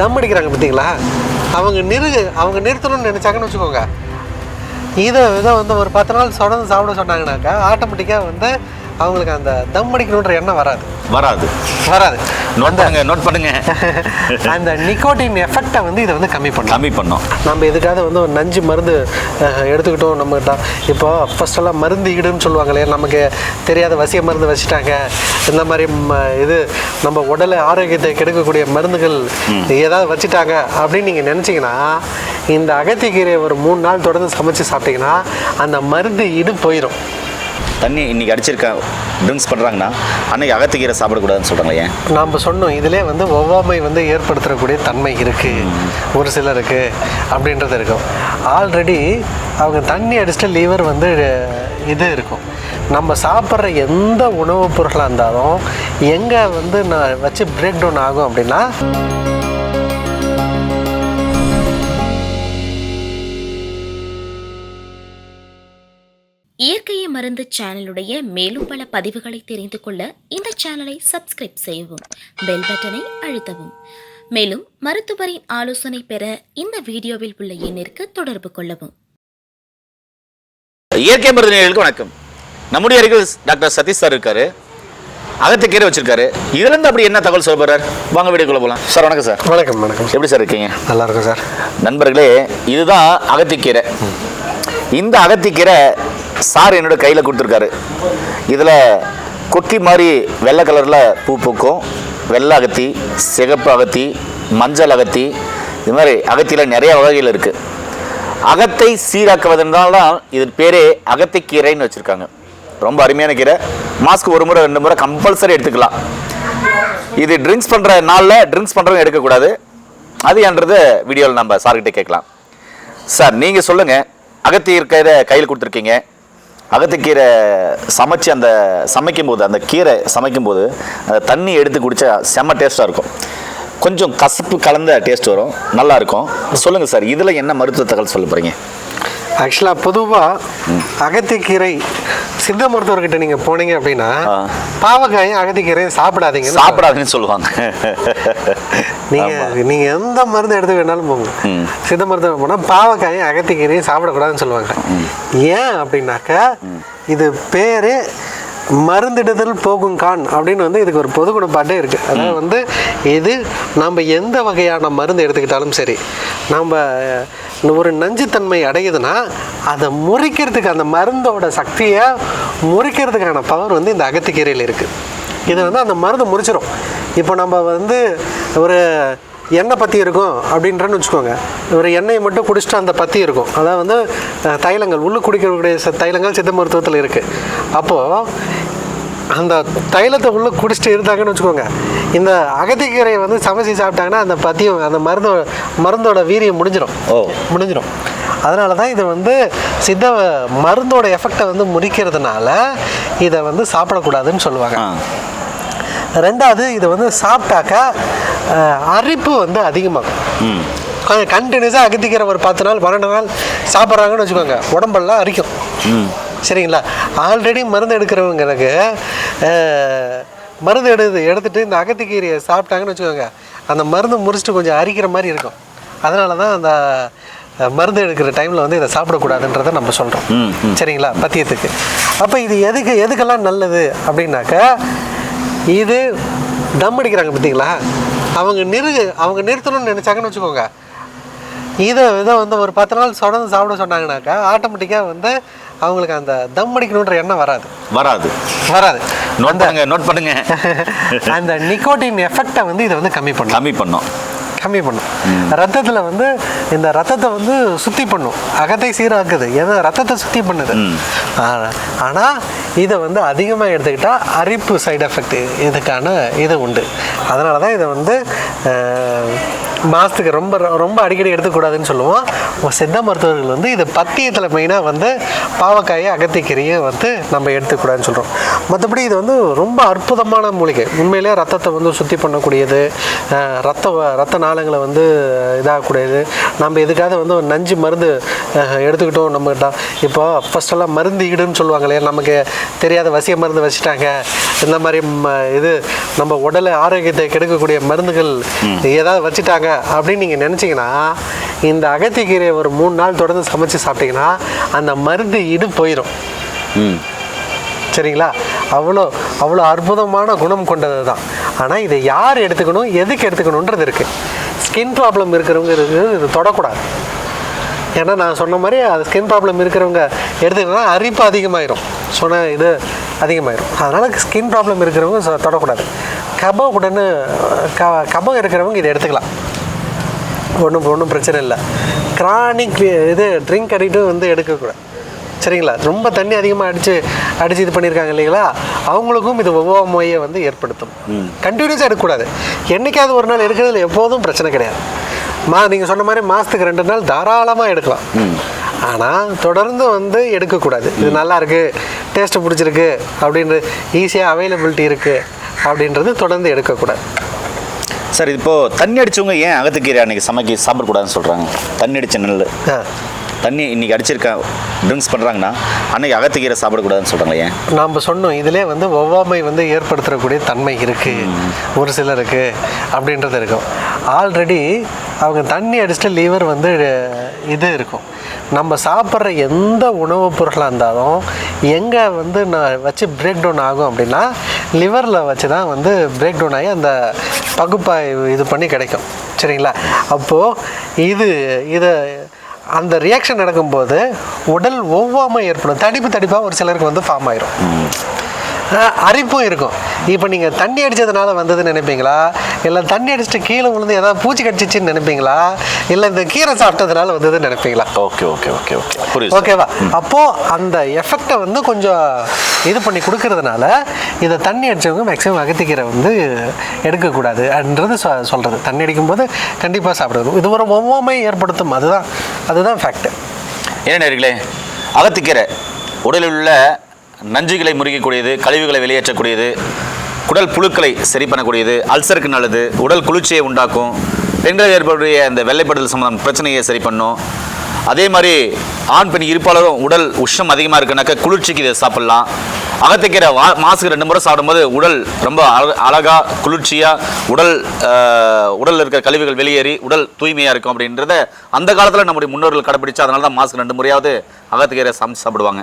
தம் அடிக்கிறாங்க பார்த்தீங்களா? அவங்க நிறு அவங்க நிறுத்தணும்னு நினச்சாங்கன்னு வச்சுக்கோங்க. இதை இதை வந்து ஒரு பத்து நாள் தொடர்ந்து சாப்பிட சொன்னாங்கனாக்கா ஆட்டோமேட்டிக்காக வந்து அவங்களுக்கு அந்த தம் அடிக்கணுன்ற எண்ணம் வராது. வராது. வராது. நோட் பண்ணுங்க நோட் பண்ணுங்க. அந்த நிக்கோட்டின் எஃபெக்டை வந்து இதை வந்து கம்மி பண்ணும். கம்மி பண்ணோம். நம்ம எதுக்காவது வந்து ஒரு நஞ்சு மருந்து எடுத்துக்கிட்டோம் நம்மகிட்ட. இப்போ ஃபர்ஸ்டெல்லாம் மருந்து ஈடுன்னு சொல்லுவாங்க இல்லையா? நமக்கு தெரியாத வசிய மருந்து வச்சுட்டாங்க. இந்த மாதிரி இது நம்ம உடலை ஆரோக்கியத்தை கெடுக்கக்கூடிய மருந்துகள் ஏதாவது வச்சுட்டாங்க அப்படின்னு நீங்கள் நினச்சிங்கன்னா இந்த அகத்திக்கீரையை ஒரு மூணு நாள் தொடர்ந்து சமைச்சு சாப்பிட்டீங்கன்னா அந்த மருந்து ஈடு போயிடும் தண்ணி இன்னைக்கு அடிச்சிருக்க ட்ரிங்க்ஸ் பண்ணுறாங்கன்னா அன்னைக்கு அகத்துக்கீரை சாப்பிடக்கூடாதுன்னு சொல்கிறாங்க ஏன்? நாம் சொன்னோம் இதிலே வந்து ஒவ்வாமை வந்து ஏற்படுத்தக்கூடிய தன்மை இருக்குது ஒரு சிலருக்கு அப்படின்றது இருக்கும். ஆல்ரெடி அவங்க தண்ணி அடிச்சுட்டு லிவர் வந்து இது இருக்கும். நம்ம சாப்பிட்ற எந்த உணவுப் பொருளாக இருந்தாலும் எங்கே வந்து நான் வச்சு பிரேக் டவுன் ஆகும் அப்படின்னா மருந்து சேனலுடைய மேலும் பல பதிவுகளை தெரிந்து கொள்ள இந்த சேனலை சப்ஸ்கிரைப் செய்யவும் பெல் பட்டனை அழுத்தவும். மேலும் மருத்துவரின் ஆலோசனை பெற இந்த வீடியோவில் உள்ள எண்ணிற்கு தொடர்பு கொள்ளவும். இயற்கை மருந்து வணக்கம். நம்முடைய அருகில் டாக்டர் சதீஷ் சார் இருக்காரு. அகத்துக்கீரை வச்சிருக்காரு. இதுல இருந்து அப்படி என்ன தகவல் சொல்ல போறார்? வாங்க வீடியோக்குள்ள போகலாம் சார் வணக்கம் சார். வணக்கம் வணக்கம். எப்படி சார் இருக்கீங்க? நல்லா இருக்கும் சார். நண்பர்களே இதுதான் அகத்திக்கீரை. இந்த அகத்திக்கீரை சார் என்னோட கையில் கொடுத்துருக்காரு. இதில் கொக்கி மாதிரி வெள்ளை கலரில் பூ பூக்கும். வெள்ளை அகத்தி சிகப்பு அகத்தி மஞ்சள் அகத்தி. இது மாதிரி அகத்தியில் நிறைய வகைகள் இருக்குது அகத்தை சீராக்குவதனால தான் இதன் பேரே அகத்திக்கீரைன்னு வச்சுருக்காங்க. ரொம்ப அருமையான கீரை. மாஸ்க்கு ஒரு முறை ரெண்டு முறை கம்பல்சரி எடுத்துக்கலாம். இது ட்ரிங்க்ஸ் பண்ணுற நாளில் ட்ரிங்க்ஸ் பண்ணுறவங்க எடுக்கக்கூடாது. அது என்றது வீடியோவில் நம்ம சார்கிட்ட கேட்கலாம். சார் நீங்கள் சொல்லுங்கள் அகத்திக்கீரை கையில் கொடுத்துருக்கீங்க. அகத்துக்கீரை சமைச்சு அந்த சமைக்கும் போது அந்த கீரை சமைக்கும் போது அந்த தண்ணி எடுத்து குடித்தா செம்ம டேஸ்ட்டாக இருக்கும். கொஞ்சம் கசப்பு கலந்த டேஸ்ட் வரும். நல்லாயிருக்கும் சொல்லுங்கள் சார் இதில் என்ன மருத்துவ தகவல் சொல்ல போகிறீங்க ஆக்சுவலாக பொதுவாக அகத்திக்கீரை சித்த மருத்துவர்கிட்ட நீங்கள் போனீங்க அப்படின்னா. பாவக்காயும் அகத்திக்கீரையும் சாப்பிடாதீங்க சாப்பிடாதுன்னு சொல்லுவாங்க. நீங்க நீங்க எந்த மருந்து எடுத்து வேணாலும் போங்க. சித்த மருத்துவம் போனால் பாவக்காயும் அகத்திக்கீரையும் சாப்பிடக்கூடாதுன்னு சொல்லுவாங்க. ஏன் அப்படின்னாக்க இது பேரு மருந்திடுதல் போகும் கான் அப்படின்னு வந்து இதுக்கு ஒரு பொது குணப்பாட்டே இருக்கு. அதாவது வந்து இது நம்ம எந்த வகையான மருந்து எடுத்துக்கிட்டாலும் சரி நம்ம ஒரு நஞ்சுத்தன்மை அடையுதுன்னா அதை முறிக்கிறதுக்கு அந்த மருந்தோட சக்தியை முறிக்கிறதுக்கான பவர் வந்து இந்த அகத்திக்கீரையில் இருக்குது இது வந்து அந்த மருந்து முறிச்சிடும் இப்போ நம்ம வந்து ஒரு எண்ணெய் பற்றி இருக்கும் அப்படின்றன்னு வச்சுக்கோங்க. ஒரு எண்ணெயை மட்டும் குடிச்சிட்டு அந்த பற்றி இருக்கும். அதாவது வந்து தைலங்கள் உள்ளு குடிக்கக்கூடிய தைலங்கள் சித்த மருத்துவத்தில் இருக்குது அப்போது அந்த தைலத்தை உள்ளே குடிச்சிட்டு இருந்தாங்கன்னு வச்சுக்கோங்க. இந்த அகத்திக்கீரையை வந்து சமைச்சு சாப்பிட்டாங்கன்னா அந்த பத்தியும் அந்த மருந்தோ மருந்தோட வீரியம் முடிஞ்சிடும் ஓ. முடிஞ்சிடும் அதனால தான் இது வந்து சித்த மருந்தோட எஃபெக்டை வந்து முறிக்கிறதுனால இதை வந்து சாப்பிடக்கூடாதுன்னு சொல்லுவாங்க. ரெண்டாவது இது வந்து சாப்பிட்டாக்கா அரிப்பு வந்து அதிகமாகும். கொஞ்சம் கண்டினியூஸாக அகத்திக்கிற ஒரு பத்து நாள் பன்னெண்டு நாள் சாப்பிட்றாங்கன்னு வச்சுக்கோங்க உடம்பெல்லாம் அரிக்கும். சரிங்களா? ஆல்ரெடி மருந்து எடுக்கிறவங்களுக்கு மருந்து எடுத்து எடுத்துட்டு இந்த அகத்திக்கீரையை சாப்பிட்டாங்கன்னு வச்சுக்கோங்க அந்த மருந்து முறிச்சிட்டு கொஞ்சம் அரிக்கிற மாதிரி இருக்கும். அதனால தான் அந்த மருந்து எடுக்கிற டைமில் வந்து இதை சாப்பிடக்கூடாதுன்றதை நம்ம சொல்கிறோம். சரிங்களா? பத்தியத்துக்கு. அப்போ இது எதுக்கு எதுக்கெல்லாம் நல்லது அப்படின்னாக்க இது தம் அடிக்கிறாங்க பார்த்தீங்களா? அவங்க நிறு அவங்க நிறுத்தணும்னு நினச்சாங்கன்னு வச்சுக்கோங்க. இதை இதை வந்து ஒரு பத்து நாள் தொடர்ந்து சாப்பிட சொன்னாங்கனாக்கா ஆட்டோமேட்டிக்காக வந்து அவங்களுக்கு அந்த தம் அடிக்கணுன்ற எண்ணம் வராது. வராது. வராது. நோட் பண்ணுங்க நோட் பண்ணுங்க. அந்த நிக்கோட்டின் எஃபெக்டை வந்து இதை வந்து கம்மி பண்ணும். கம்மி பண்ணோம். கம்மி பண்ணும். ரத்தத்தில் வந்து இந்த ரத்தத்தை வந்து சுத்தி பண்ணும். அகத்தை சீராக்குது. எது? ரத்தத்தை சுத்தி பண்ணுது. ஆனால் இதை வந்து அதிகமாக எடுத்துக்கிட்டால் அரிப்பு சைடு எஃபெக்ட் இதுக்கான இது உண்டு. அதனால தான் இதை வந்து மாதத்துக்கு ரொம்ப ரொம்ப அடிக்கடி எடுத்துக்கூடாதுன்னு சொல்லுவோம். சித்த மருத்துவர்கள் வந்து இது பத்தியத்தில் மெயினாக வந்து பாவக்காயை அகத்திக்கீரையை வந்து நம்ம எடுத்துக்கூடாதுன்னு சொல்கிறோம் மற்றபடி இது வந்து ரொம்ப அற்புதமான மூலிகை. உண்மையிலே ரத்தத்தை வந்து சுத்தி பண்ணக்கூடியது ரத்த ரத்த நாளங்களை வந்து இதாகக்கூடியது. நம்ம எதுக்காவது வந்து ஒரு நஞ்சு மருந்து எடுத்துக்கிட்டோம் நம்மகிட்ட. இப்போ ஃபர்ஸ்டெல்லாம் மருந்து ஈடுன்னு சொல்லுவாங்க இல்லையா நமக்கு தெரியாத வசிய மருந்து வச்சுட்டாங்க. இந்த மாதிரி இது நம்ம உடலை ஆரோக்கியத்தை கெடுக்கக்கூடிய மருந்துகள் ஏதாவது வச்சுட்டாங்க அப்படின்னு நீங்கள் நினச்சிங்கன்னா இந்த அகத்திக்கீரையை ஒரு மூணு நாள் தொடர்ந்து சமைச்சு சாப்பிட்டீங்கன்னா அந்த மருந்து இடு போயிடும் ம். சரிங்களா? அவ்வளோ அவ்வளோ அற்புதமான குணம் கொண்டது தான் ஆனால் இதை யார் எடுத்துக்கணும் எதுக்கு எடுத்துக்கணுன்றது இருக்குது ஸ்கின் ப்ராப்ளம் இருக்கிறவங்க இருக்கு இது தொடக்கூடாது. ஏன்னா நான் சொன்ன மாதிரி அது ஸ்கின் ப்ராப்ளம் இருக்கிறவங்க எடுத்துக்கிட்டா அரிப்பு அதிகமாயிரும். சொன்ன இது அதிகமாயிரும். அதனால் ஸ்கின் ப்ராப்ளம் இருக்கிறவங்க தொடக்கூடாது. கபம் உடனே க கபம் இருக்கிறவங்க இதை எடுத்துக்கலாம். ஒன்றும் ஒன்றும் பிரச்சனை இல்லை. கிரானிக் இது ட்ரிங்க் அடிக்ட்டு வந்து எடுக்கக்கூடாது சரிங்களா? ரொம்ப தண்ணி அதிகமாக அடித்து அடித்து இது பண்ணியிருக்காங்க இல்லைங்களா? அவங்களுக்கும் இது ஒவ்வாமையை வந்து ஏற்படுத்தும். கண்டினியூஸாக எடுக்கக்கூடாது. என்னைக்காவது ஒரு நாள் எடுக்கிறதுல எப்போதும் பிரச்சனை கிடையாது. மா நீங்கள் சொன்ன மாதிரி மாதத்துக்கு ரெண்டு நாள் தாராளமாக எடுக்கலாம். ஆனால் தொடர்ந்து வந்து எடுக்கக்கூடாது. இது நல்லா இருக்குது டேஸ்ட்டு பிடிச்சிருக்கு அப்படின்றது ஈஸியாக அவைலபிலிட்டி இருக்குது அப்படின்றது தொடர்ந்து எடுக்கக்கூடாது. சார் இப்போ தண்ணி அடிச்சவங்க ஏன் அகத்துக்கீரை அன்னைக்கு சமைக்க சாப்பிடக்கூடாதுன்னு சொல்கிறாங்க தண்ணி அடிச்ச நெல் தண்ணி இன்னைக்கு அடிச்சிருக்கேன் ட்ரிங்க்ஸ் பண்ணுறாங்கன்னா அன்னைக்கு அகத்துக்கீரை சாப்பிடக்கூடாதுன்னு சொல்கிறாங்க ஏன்? நாம் சொன்னோம் இதிலே வந்து ஒவ்வாமை வந்து ஏற்படுத்தக்கூடிய தன்மை இருக்குது ஒரு சிலருக்கு அப்படின்றது இருக்கும். ஆல்ரெடி அவங்க தண்ணி அடிச்சுட்டு லிவர் வந்து இது இருக்கும். நம்ம சாப்பிட்ற எந்த உணவுப் பொருளாக இருந்தாலும் எங்கே வந்து நான் வச்சு பிரேக் டவுன் ஆகும் அப்படின்னா லிவரில் வச்சு தான் வந்து பிரேக் டவுன் ஆகி அந்த பகுப்பாய்வு இது பண்ணி கிடைக்கும். சரிங்களா? அப்போது இது இதை அந்த ரியாக்ஷன் நடக்கும்போது உடல் ஒவ்வாமை ஏற்படும். தடிப்பு தடிப்பாக ஒரு சிலருக்கு வந்து ஃபார்ம் ஆயிரும். அரிப்பும் இருக்கும். இப்போ நீங்கள் தண்ணி அடித்ததுனால வந்ததுன்னு நினைப்பீங்களா? இல்லை தண்ணி அடிச்சுட்டு கீழே விழுந்து ஏதாவது பூச்சி கடிச்சிச்சின்னு நினைப்பீங்களா? இல்லை இந்த கீரை சாப்பிட்டதுனால வந்ததுன்னு நினைப்பீங்களா? Okay okay okay okay. புரியுது. ஓகேவா? அப்போ அந்த எஃபெக்டை வந்து கொஞ்சம் இது பண்ணி கொடுக்கறதுனால இதை தண்ணி அடிச்சவங்க மேக்ஸிமம் அகத்திக்கீரை வந்து எடுக்கக்கூடாது என்றது சொ சொல்கிறது தண்ணி அடிக்கும்போது கண்டிப்பாக சாப்பிடணும். இது ஒரு ஒவ்வாமை ஏற்படுத்தும். அதுதான் அதுதான் ஃபேக்ட் என்ன நேர்களே? அகத்திக்கீரை உடலில் உள்ள நஞ்சுகளை முறிக்கக்கூடியது கழிவுகளை வெளியேற்றக்கூடியது குடல் புழுக்களை சரி பண்ணக்கூடியது அல்சருக்கு நல்லது உடல் குளிர்ச்சியை உண்டாக்கும் பெண்கள் ஏற்படக்கூடிய அந்த வெள்ளைப்படுதல் சம்பந்தம் பிரச்சனையை சரி பண்ணும் அதே மாதிரி ஆண் பெண் இருப்பாளரும் உடல் உஷ்ணம் அதிகமாக இருக்குனாக்க குளிர்ச்சிக்கு இதை சாப்பிட்லாம். அகத்திக்கீரை வா மாதத்துக்கு ரெண்டு முறை சாப்பிடும்போது உடல் ரொம்ப அழகாக அழகா குளிர்ச்சியாக உடல் உடலில் இருக்கிற கழிவுகள் வெளியேறி உடல் தூய்மையாக இருக்கும் அப்படின்றத அந்த காலத்தில் நம்முடைய முன்னோர்கள் கடைப்பிடிச்சு அதனால தான் மாதத்துக்கு ரெண்டு முறையாவது அகத்திக்கீரை சமைச்சு சாப்பிடுவாங்க.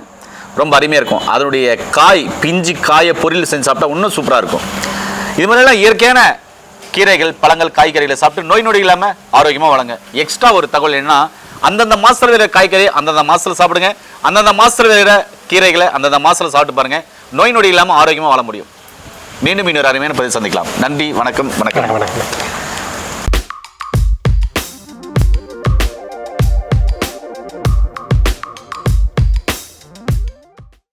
ரொம்ப அருமையாக இருக்கும். அதனுடைய காய் பிஞ்சு காயை பொரியல் செஞ்சு சாப்பிட்டா இன்னும் சூப்பராக இருக்கும். இது மாதிரிலாம் இயற்கையான கீரைகள் பழங்கள் காய்கறிகளை சாப்பிட்டு நோய் நொடி இல்லாமல் ஆரோக்கியமாக வளங்க எக்ஸ்ட்ரா ஒரு தகவல் என்னன்னா அந்தந்த மாசத்தில் விளையிற காய்கறி அந்தந்த மாசத்துல சாப்பிடுங்க. அந்தந்த மாசத்தில் விளையிற கீரைகளை அந்தந்த மாசத்துல சாப்பிட்டு பாருங்க. நோய் நொடி இல்லாமல் ஆரோக்கியமாக வாழ முடியும். மீண்டும் இன்னொரு அருமையான பதிவு சந்திக்கலாம். நன்றி வணக்கம். வணக்கம் வணக்கம்.